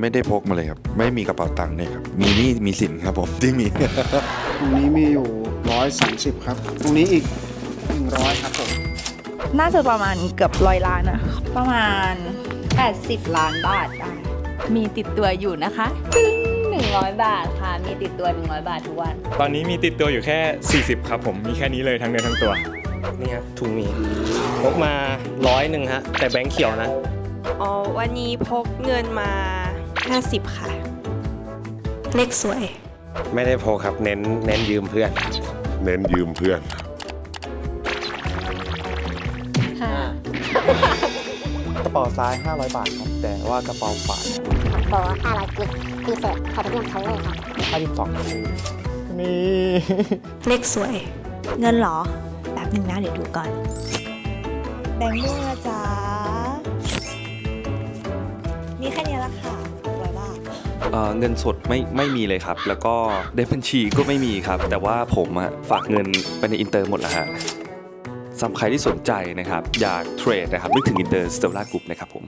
ไม่ได้พกมาเลยครับ ไม่มีกระเป๋าตังค์เนี่ยครับ มีหนี่มีสินครับผมที่มี ตรงนี้มีอยู่ 130 ครับ ตรงนี้อีก 100 ครับผม น่าจะประมาณเกือบร้อยล้านนะ ประมาณ 80 ล้านบาทได้มีติดตัวอยู่นะคะตึ้ง100 บาทค่ะ มีติดตัว 100 บาททุกวัน ตอนนี้มีติดตัวอยู่แค่ 40 ครับผม มีแค่นี้เลยทั้งเนื้อทั้งตัว นี่ครับถุงมีพกมาร้อยหนึ่งฮะ แต่แบงค์เขียวนะ อ๋อ วันนี้พกเงินมา 50 ค่ะ เลขสวย ไม่ได้โพกครับเน้นเน้นยืมเพื่อน เน้นยืมเพื่อน กระเป๋าซ้าย 500 บาทครับ แต่ว่ากระเป๋าขวาเนี่ยโปร500กิกพิเศษไทเทเนียมคัลเลอร์ครับ 52นาทีนี่ เลขสวย เงินเหรอแป๊บหนึ่งนะเดี๋ยวดูก่อน แบงค์ม่วงนะจ๊ะมีแค่นี้ละค่ะร้อยบาท เอ่อเงินสดไม่ไม่มีเลยครับ แล้วก็ในบัญชีก็ไม่มีครับ แต่ว่าผมอะฝากเงินไปในอินเตอร์หมดแล้วฮะสำหรับใครที่สนใจนะครับ อยากเทรดนะครับนึกถึงอินเตอร์สเตลล่ากรุ๊ปนะครับผม